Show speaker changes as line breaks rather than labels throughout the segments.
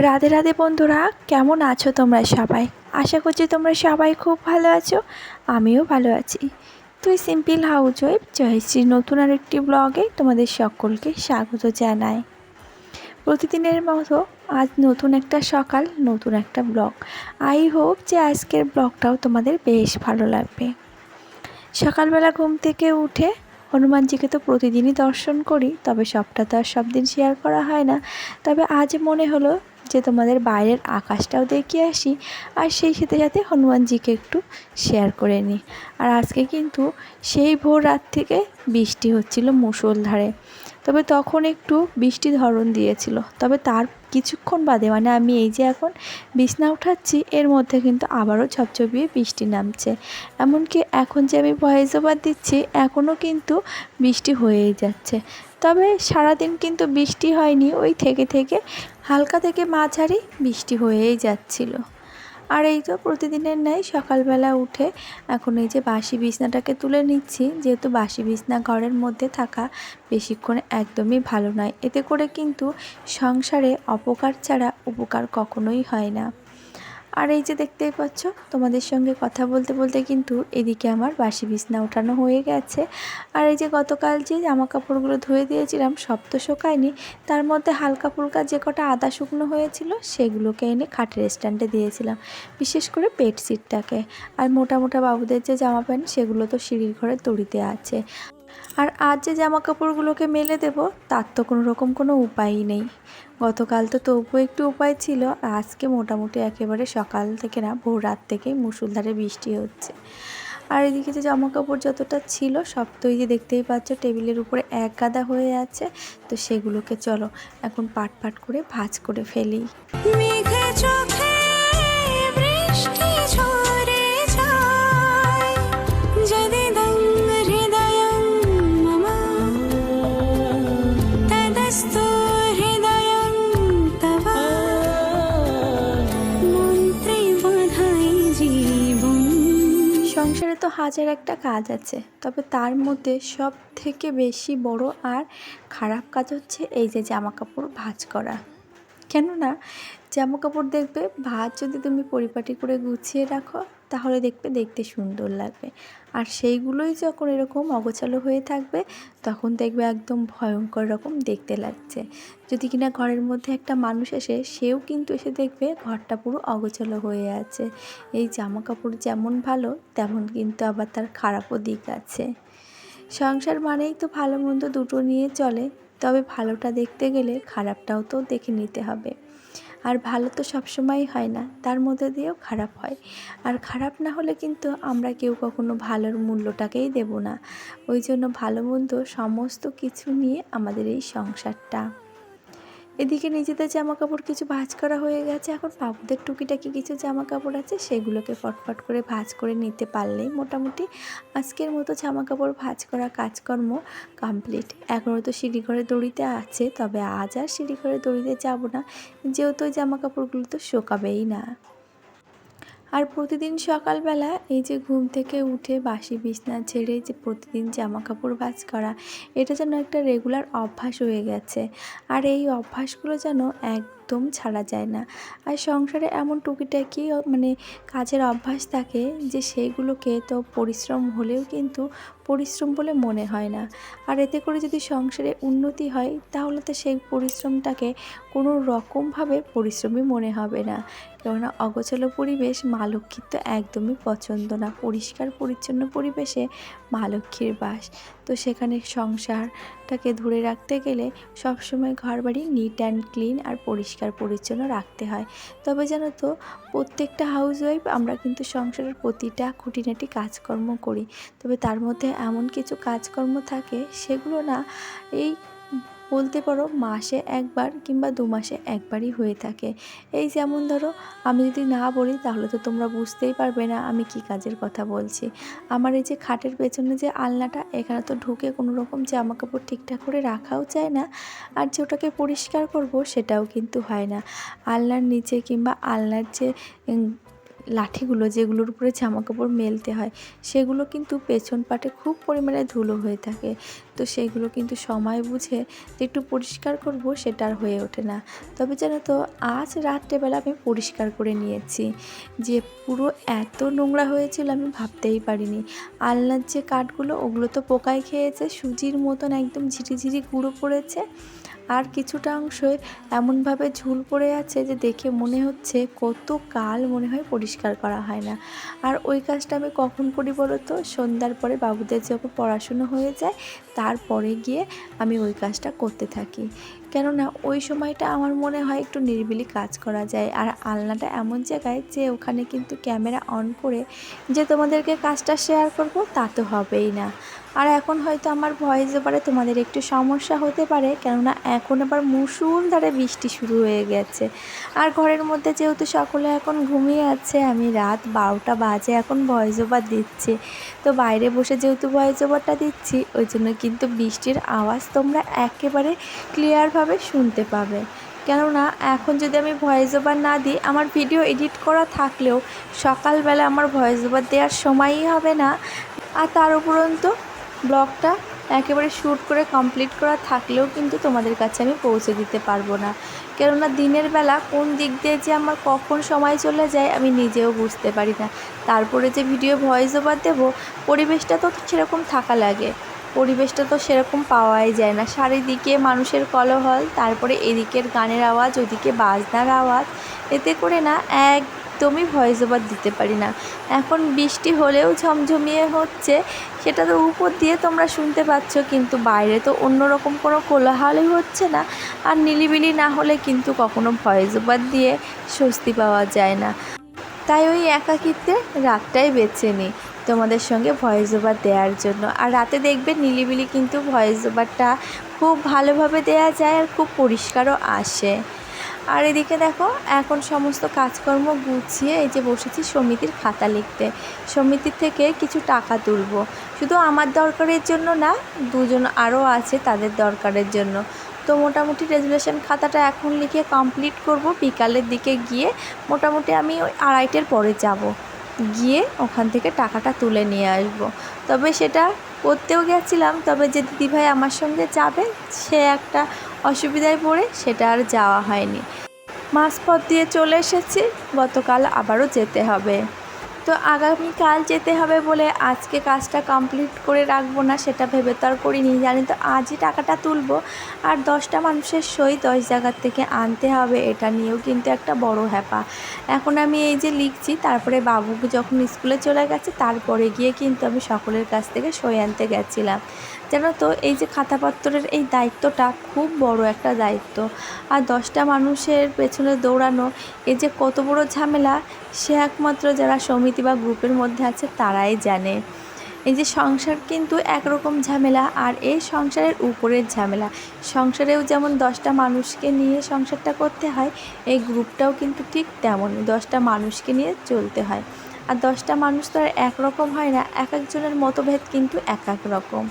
রাধে রাধে বন্ধুরা, কেমন আছো তোমরা সবাই? আশা করছি তোমরা সবাই খুব ভালো আছো, আমিও ভালো আছি। তুই সিম্পল হাউস ওয়েব জয়শ্রী নতুন আর একটি ব্লগে তোমাদের সকলকে স্বাগত জানাই। প্রতিদিনের মতো আজ নতুন একটা সকাল, নতুন একটা ব্লগ। আই হোপ যে আজকের ব্লগটাও তোমাদের বেশ ভালো লাগবে। সকালবেলা ঘুম থেকে উঠে হনুমানজিকে তো প্রতিদিনই দর্শন করি, তবে সবটা তো আর সব দিন শেয়ার করা হয় না। তবে আজ মনে হলো যে তোমাদের বাইরের আকাশটাও দেখে আসি, আর সেই সাথে সাথে হনুমানজিকে একটু শেয়ার করে নিই আর আজকে কিন্তু সেই ভোর রাত থেকে বৃষ্টি হচ্ছিল মুষলধারে। তবে তখন একটু বৃষ্টি ধরন দিয়েছিল। তবে তার কিছুক্ষণ বাদে মানে আমি এই যে এখন বিছনা উঠাচ্ছি, এর মধ্যে কিন্তু আবারও ঝপঝপিয়ে বৃষ্টি নামছে। এমনকি এখন যে আমি ভয়েস ওভার দিচ্ছি, এখনও কিন্তু বৃষ্টি হয়েই যাচ্ছে। তবে সারাদিন কিন্তু বৃষ্টি হয়নি, ওই থেকে থেকে হালকা থেকে মাঝারি বৃষ্টি হয়েই যাচ্ছিল। আর এই তো প্রতিদিনের ন্যায় সকালবেলা উঠে এখন এই যে বাসি বিছনাটাকে তুলে নিচ্ছি, যেহেতু বাসি বিছনা ঘরের মধ্যে থাকা বেশিক্ষণ একদমই ভালো নয়। এতে করে কিন্তু সংসারে অপকার ছাড়া উপকার কখনোই হয় না। আর এই যে দেখতেই পাচ্ছ, তোমাদের সঙ্গে কথা বলতে বলতে কিন্তু এদিকে আমার বাসি বিছনা ওঠানো হয়ে গেছে। আর এই যে গতকাল যে জামা কাপড়গুলো ধুয়ে দিয়েছিলাম, সব তো শোকায়নি। তার মধ্যে হালকা ফুলকা যে কটা আদা শুকনো হয়েছিল, সেগুলোকে এনে খাটের স্ট্যান্ডে দিয়েছিলাম, বিশেষ করে বেডশিটটাকে। আর মোটা মোটা বাবুদের যে জামা প্যান্ট, সেগুলো তো সিঁড়ির ঘরে তড়িতে আছে। আর আজ যে জামা কাপড়গুলোকে মেলে দেব, তার তো কোনো রকম কোনো উপায়ই নেই। গতকাল তো তবুও একটু উপায় ছিল, আজকে মোটামুটি একেবারে সকাল থেকে না, ভোর রাত থেকেই মুসুলধারে বৃষ্টি হচ্ছে। আর এদিকে যে জামা কাপড় যতটা ছিল, সব তো যে দেখতেই পাচ্ছ, টেবিলের উপরে এক গাদা হয়ে আছে, তো সেগুলোকে চলো এখন পাট পাট করে ভাজ করে ফেলি। হাজার একটা কাজ আছে। তবে তার মধ্যে সব থেকে বেশি বড় আর খারাপ কাজ হচ্ছে এই যে জামা কাপড় ভাঁজ করা। কেননা জামা কাপড় দেখবে ভাঁজ যদি তুমি পরিপাটি করে গুছিয়ে রাখো তাহলে দেখবে দেখতে সুন্দর লাগবে। আর সেইগুলোই যখন এরকম অগোছালো হয়ে থাকবে, তখন দেখবে একদম ভয়ঙ্কর রকম দেখতে লাগছে। যদি কিনা ঘরের মধ্যে একটা মানুষ এসে সেও কিন্তু এসে দেখবে ঘরটা পুরো অগোছালো হয়ে আছে। এই জামা কাপড় যেমন ভালো, তেমন কিন্তু আবার তার খারাপও দিক আছে। সংসার মানেই তো ভালো মন্দ দুটো নিয়ে চলে, তবে ভালোটা দেখতে গেলে খারাপটাও তো দেখে নিতে হবে। আর ভালো তো সবসময়ই হয় না, তার মধ্যে দিয়েও খারাপ হয়। আর খারাপ না হলে কিন্তু আমরা কেউ কখনো ভালোর মূল্যটাকেই দেব না। ওই জন্য ভালো মন্দ সমস্ত কিছু নিয়ে আমাদের এই সংসারটা। এদিকে নিজেদের জামা কাপড় কিছু ভাঁজ করা হয়ে গেছে। এখন বাবুদের টুকিটাকি কিছু জামা কাপড় আছে, সেগুলোকে ফটফট করে ভাঁজ করে নিতে পারলেই মোটামুটি আজকের মতো জামা কাপড় ভাঁজ করা কাজকর্ম কমপ্লিট। এখনও তো সিঁড়িঘরে দড়িতে আছে, তবে আজ আর সিঁড়িঘরে দড়িতে যাব না। যেহেতু জামা কাপড়গুলো তো শোকাবেই না। আর প্রতিদিন সকালবেলা এই যে ঘুম থেকে উঠে বাসি বিছনা ছেড়ে যে প্রতিদিন জামা কাপড় ভাজ করা, এটা যেন একটা রেগুলার অভ্যাস হয়ে গেছে। আর এই অভ্যাসগুলো যেন একদম ছাড়া যায় না। আর সংসারে এমন টুকিটাকি মানে কাজের অভ্যাস থাকে যে সেইগুলোকে তো পরিশ্রম হলেও কিন্তু পরিশ্রম বলে মনে হয় না। আর এতে করে যদি সংসারে উন্নতি হয়, তাহলে তো সেই পরিশ্রমটাকে কোনো রকমভাবে পরিশ্রমই মনে হবে না। কেননা অগোছালো পরিবেশ মা লক্ষ্মীর তো একদমই পছন্দ না। পরিষ্কার পরিচ্ছন্ন পরিবেশে মা লক্ষ্মীর বাস। তো সেখানে সংসারটাকে ধরে রাখতে গেলে সবসময় ঘর বাড়ি নিট অ্যান্ড ক্লিন আর পরিষ্কার পরিচ্ছন্ন রাখতে হয়। তবে জানো তো, প্রত্যেকটা হাউস ওয়াইফ আমরা কিন্তু সংসারের প্রতিটা খুঁটিনাটি কাজকর্ম করি। তবে তার মধ্যে এমন কিছু কাজকর্ম থাকে, সেগুলো না এই বলতে পারো মাসে একবার কিংবা দু মাসে একবারই হয়ে থাকে। এই যেমন ধরো, আমি যদি না বলি তাহলে তো তোমরা বুঝতেই পারবে না আমি কি কাজের কথা বলছি। আমার এই যে খাটের পেছনে যে আলনাটা, এখানে তো ঢুকে কোনো রকম জামা কাপড় ঠিকঠাক করে রাখাও যায় না। আর যে ওটাকে পরিষ্কার করব সেটাও কিন্তু হয় না। আলনার নিচে কিংবা আলনার যে লাঠিগুলো যেগুলোর উপরে জামা কাপড় মেলতে হয়, সেগুলো কিন্তু পেছন পাটে খুব পরিমাণে ধুলো হয়ে থাকে। তো সেইগুলো কিন্তু সময় বুঝে যে একটু পরিষ্কার করব সেটা আর হয়ে ওঠে না। তবে জানো তো, আজ রাত্রেবেলা আমি পরিষ্কার করে নিয়েছি। যে পুরো এত নোংরা হয়েছিল আমি ভাবতেই পারিনি। আলনার যে কাঠগুলো, ওগুলো তো পোকায় খেয়েছে, সুজির মতন একদম ঝিরিঝিরি গুঁড়ো পড়েছে আর কিছুটা অংশ এমনভাবে ঝুল পড়ে আছে যে দেখে মনে হচ্ছে কত কাল মনে হয় পরিষ্কার করা হয় না। আর ওই কাজটা আমি কখন করি বলো তো? সন্ধ্যার পরে বাবুদের যখন পড়াশুনো হয়ে যায়, তারপরে গিয়ে আমি ওই কাজটা করতে থাকি। কেননা ওই সময়টা আমার মনে হয় একটু নিরিবিলি কাজ করা যায়। আর আলনাটা এমন জায়গায় যে ওখানে কিন্তু ক্যামেরা অন করে যে তোমাদেরকে কাজটা শেয়ার করব, তা তো হবেই না। আর এখন হয়তো আমার ভয়েস ওভারে তোমাদের একটু সমস্যা হতে পারে, কেননা এখন আবার মুসুলধারে বৃষ্টি শুরু হয়ে গেছে। আর ঘরের মধ্যে যেহেতু সকলে এখন ঘুমিয়ে আছে, আমি রাত বারোটা বাজে এখন ভয়েস ওভার দিচ্ছি। তো বাইরে বসে যেহেতু ভয়েস ওভারটা দিচ্ছি, ওই জন্য কিন্তু বৃষ্টির আওয়াজ তোমরা একেবারে ক্লিয়ারভাবে শুনতে পাবে। কেননা এখন যদি আমি ভয়েস ওভার না দিই, আমার ভিডিও এডিট করা থাকলেও সকালবেলা আমার ভয়েস ওভার দেওয়ার সময়ই হবে না। আর তার উপরন্তু ব্লগটা একেবারে শ্যুট করে কমপ্লিট করা থাকলেও কিন্তু তোমাদের কাছে আমি পৌঁছে দিতে পারব না। কেননা দিনের বেলা কোন দিক দিয়ে যে আমার কখন সময় চলে যায় আমি নিজেও বুঝতে পারি না। তারপরে যে ভিডিও ভয়েস ওভার দেবো, পরিবেশটা তো সেরকম থাকা লাগে। পরিবেশটা তো সেরকম পাওয়াই যায় না। চারিদিকে মানুষের কলহল, তারপরে এদিকের গানের আওয়াজ, ওদিকে বাজনার আওয়াজ। এতে করে না একদমই ভয়েস ওভার দিতে পারি না। এখন বৃষ্টি হলেও ঝমঝমিয়ে হচ্ছে, সেটা তো উপর দিয়ে তোমরা শুনতে পাচ্ছ, কিন্তু বাইরে তো অন্যরকম কোনো কোলাহলই হচ্ছে না। আর নিলিবিলি না হলে কিন্তু কখনো ভয়েস ওভার দিয়ে স্বস্তি পাওয়া যায় না। তাই ওই একাকিত্বে রাতটাই বেছে নিই তোমাদের সঙ্গে ভয়েস ওভার দেওয়ার জন্য। আর রাতে দেখবে নিলিবিলি কিন্তু ভয়েস ওভারটা খুব ভালোভাবে দেওয়া যায় আর খুব পরিষ্কারও আসে। আর এদিকে দেখো, এখন সমস্ত কাজকর্ম গুছিয়ে এই যে বসেছি সমিতির খাতা লিখতে। সমিতির থেকে কিছু টাকা তুলব। শুধু আমার দরকারের জন্য না, দুজন আরও আছে তাদের দরকারের জন্য। তো মোটামুটি রেজুলেশন খাতাটা এখন লিখে কমপ্লিট করব। বিকালের দিকে গিয়ে মোটামুটি আমি ওই আড়াইটের পরে যাব। গিয়ে ওখান থেকে টাকাটা তুলে নিয়ে আসব। তবে সেটা করতেও গেছিলাম, তবে যে দিদিভাই আমার সঙ্গে যাবে, সে একটা অসুবিধায় পড়ে, সেটা আর যাওয়া হয়নি। মাঝপথ দিয়ে চলে এসেছি, গতকাল আবারও যেতে হবে। তো আগামীকাল যেতে হবে বলে আজকে কাজটা কমপ্লিট করে রাখব না, সেটা ভেবে তো আর করিনি। জানি তো আজই টাকাটা তুলবো। আর দশটা মানুষের সই দশ জায়গার থেকে আনতে হবে, এটা নিয়েও কিন্তু একটা বড় হ্যাপা। এখন আমি এই যে লিখছি, তারপরে বাবুকে যখন স্কুলে চলে গেছে, তারপরে গিয়ে কিন্তু আমি সকলের কাছ থেকে সই আনতে গেছিলাম। জানো তো, এই যে খাতাপত্রের এই দায়িত্বটা খুব বড় একটা দায়িত্ব। আর দশটা মানুষের পেছনে দৌড়ানো এই যে কত বড় ঝামেলা, সে একমাত্র যারা সমিতি বা গ্রুপের মধ্যে আছে তারাই জানে। এই যে সংসার কিন্তু একরকম ঝামেলা, আর এই সংসারের উপরের ঝামেলা। সংসারেও যেমন দশটা মানুষকে নিয়ে সংসারটা করতে হয়, এই গ্রুপটাও কিন্তু ঠিক তেমনই দশটা মানুষকে নিয়ে চলতে হয়। আর দশটা মানুষ তো আর একরকম হয় না, এক একজনের মতভেদ কিন্তু এক এক রকম।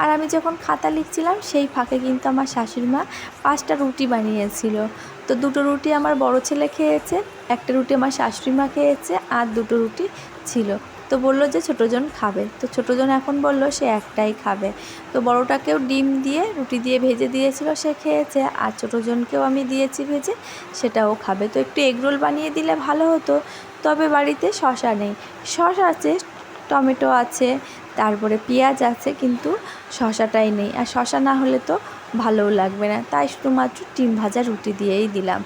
আর আমি যখন খাতা লিখছিলাম, সেই ফাঁকে কিন্তু আমার শাশুড়ি মা পাঁচটা রুটি বানিয়েছিল। তো দুটো রুটি আমার বড় ছেলে খেয়েছে, একটা রুটি আমার শাশুড়ি মা খেয়েছে, আর দুটো রুটি ছিল। তো বলল যে ছোটোজন খাবে। তো ছোটোজন এখন বলল সে একটাই খাবে। তো বড়টাকেও ডিম দিয়ে রুটি দিয়ে ভেজে দিয়েছিল, সে খেয়েছে। আর ছোটোজনকেও আমি দিয়েছি ভেজে, সেটাও খাবে। তো একটু এগরোল বানিয়ে দিলে ভালো হতো। তবে বাড়িতে শশা নেই। শশা আছে, টমেটো আছে তারপরে পেঁয়াজ আছে, কিন্তু শশাটাই নেই। আর শশা না হলে তো ভালোও লাগবে না। তাই শুধুমাত্র ডিম ভাজা রুটি দিয়েই দিলাম।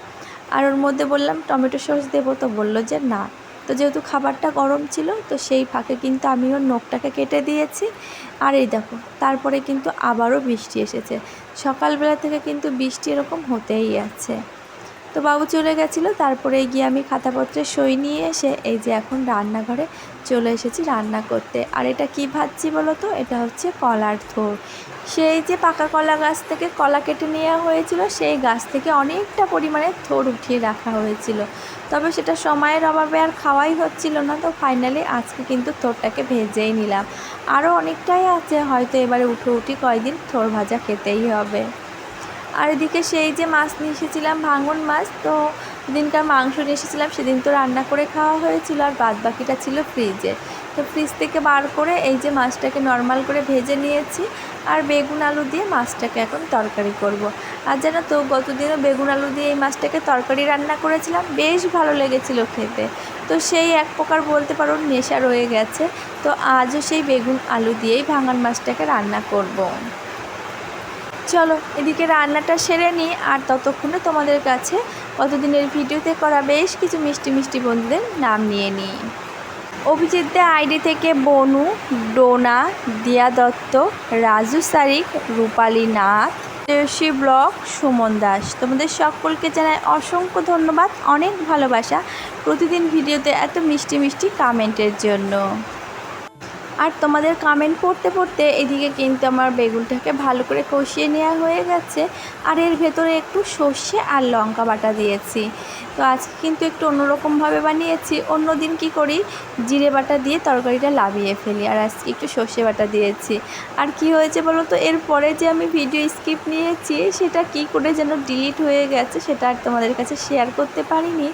আর ওর মধ্যে বললাম, টমেটো সস দেবো? তো বলল যে, না। তো যেহেতু খাবারটা গরম ছিল, তো সেই ফাঁকে কিন্তু আমি ওর নখটাকে কেটে দিয়েছি। আর এই দেখো, তারপরে কিন্তু আবারও বৃষ্টি এসেছে। সকালবেলা থেকে কিন্তু বৃষ্টি এরকম হতেই আছে। তো বাবু চলে গেছিল, তারপরে গিয়ে আমি খাতাপত্রে সই নিয়ে এসে এই যে এখন রান্নাঘরে চলে এসেছি রান্না করতে। আর এটা কি ভাবছি বলো তো এটা হচ্ছে কলার থোর। সেই যে পাকা কলা গাছ থেকে কলা কেটে নেওয়া হয়েছিল, সেই গাছ থেকে অনেকটা পরিমাণে থোর উঠিয়ে রাখা হয়েছিল। তবে সেটা সময়ের অভাবে আর খাওয়াই হচ্ছিল না, তো ফাইনালি আজকে কিন্তু থোরটাকে ভেজেই নিলাম। আরও অনেকটাই আছে, হয়তো এবারে উঠে উঠি কয়দিন থোর ভাজা খেতেই হবে। আর এদিকে সেই যে মাছ নিয়ে এসেছিলাম, ভাঙন মাছ, তো দিনকার মাংস নিয়ে এসেছিলাম সেদিন তো রান্না করে খাওয়া হয়েছিল আর বাদ বাকিটা ছিল ফ্রিজে তো ফ্রিজ থেকে বার করে এই যে মাছটাকে নর্মাল করে ভেজে নিয়েছি আর বেগুন আলু দিয়ে মাছটাকে এখন তরকারি করব। আর জানো তো, গতদিনও বেগুন আলু দিয়ে এই মাছটাকে তরকারি রান্না করেছিলাম, বেশ ভালো লেগেছিল খেতে তো সেই এক প্রকার বলতে পারো নেশা রয়ে গেছে, তো আজও সেই বেগুন আলু দিয়েই ভাঙান মাছটাকে রান্না করব। চলো, এদিকে রান্নাটা সেরে নিই আর ততক্ষণে তোমাদের কাছে কতদিনের ভিডিওতে করা বেশ কিছু মিষ্টি মিষ্টি বন্ধুদের নাম নিয়ে নিই। অভিজিৎ দে আইডি থেকে বনু, ডোনা, দিয়া দত্ত, রাজু সারিক, রূপালী নাথ শ্রেয়সী ব্লক, সুমন দাস। তোমাদের সকলকে জানাই অসংখ্য ধন্যবাদ, অনেক ভালোবাসা প্রতিদিন ভিডিওতে এত মিষ্টি মিষ্টি কমেন্টের জন্য। আর তোমাদের কামেন্ট পড়তে পড়তে এদিকে কিন্তু আমার বেগুনটাকে ভালো করে কষিয়ে নেওয়া হয়ে গেছে। আর এর ভেতরে একটু সর্ষে আর লঙ্কা বাটা দিয়েছি। তো আজকে কিন্তু একটু অন্যরকমভাবে বানিয়েছি। অন্য দিন কী করি? জিরে বাটা দিয়ে তরকারিটা লাভিয়ে ফেলি। আর আজকে একটু সর্ষে বাটা দিয়েছি। আর কি হয়েছে বলো তো? এরপরে যে আমি ভিডিও স্কিপ নিয়েছি, সেটা কি করে যেন ডিলিট হয়ে গেছে, সেটা আর তোমাদের কাছে শেয়ার করতে পারিনি।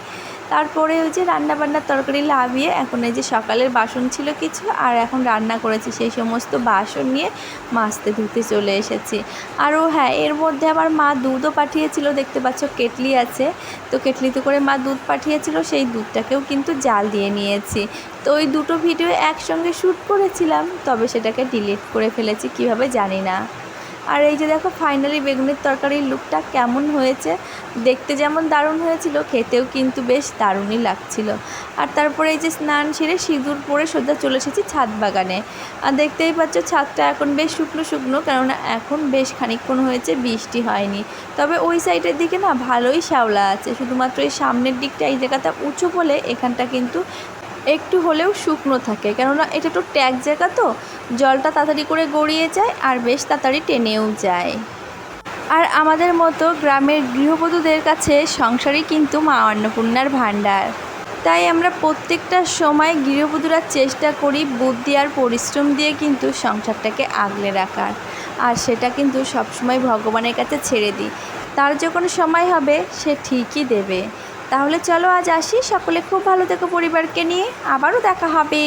তারপরে ওই যে রান্না বান্নার তরকারি লাভিয়ে এখন এই যে সকালের বাসন ছিল কিছু, আর এখন রান্না করেছি। সেই সমস্ত বাসন নিয়ে মাছতে ধুতে চলে এসেছি। আরও হ্যাঁ এর মধ্যে আবার মা দুধও পাঠিয়েছিল, দেখতে পাচ্ছ কেটলি আছে। তো কেটলিতে করে মা দুধ পাঠিয়েছিল, সেই দুধটাকেও কিন্তু জাল দিয়ে নিয়েছি। তো ওই দুটো ভিডিও একসঙ্গে শ্যুট করেছিলাম, তবে সেটাকে ডিলিট করে ফেলেছি, কীভাবে জানি না। আর এই যে দেখো ফাইনালি বেগুনের তরকারির লুকটা কেমন হয়েছে? দেখতে যেমন দারুণ হয়েছিল, খেতেও কিন্তু বেশ দারুণই লাগছিল। আর তারপরে এই যে স্নান সেরে সিঁদুর পরে সোজা চলে এসেছি ছাদ বাগানে। আর দেখতেই পাচ্ছ, ছাদটা এখন বেশ শুকনো শুকনো, কেননা এখন বেশ খানিকক্ষণ হয়েছে, বৃষ্টি হয়নি। তবে ওই সাইডের দিকে না ভালোই শ্যাওলা আছে। শুধুমাত্র এই সামনের দিকটা এই জায়গাটা উঁচু বলে এখানটা কিন্তু একটু হলেও শুকনো থাকে। কেননা এটা একটু ট্যাগ জায়গা তো, জলটা তাড়াতাড়ি করে গড়িয়ে যায় আর বেশ তাড়াতাড়ি টেনেও যায়। আর আমাদের মতো গ্রামের গৃহবধূদের কাছে সংসারই কিন্তু মা অন্নপূর্ণার ভাণ্ডার। তাই আমরা প্রত্যেকটা সময় গৃহবধূরা চেষ্টা করি বুদ্ধি আর পরিশ্রম দিয়ে কিন্তু সংসারটাকে আগলে রাখার। আর সেটা কিন্তু সবসময় ভগবানের কাছে ছেড়ে দিই। তার যখন সময় হবে, সে ঠিকই দেবে। তাহলে চলো আজ আসি। সকলে খুব ভালো থেকো পরিবারকে নিয়ে। আবারও দেখা হবে।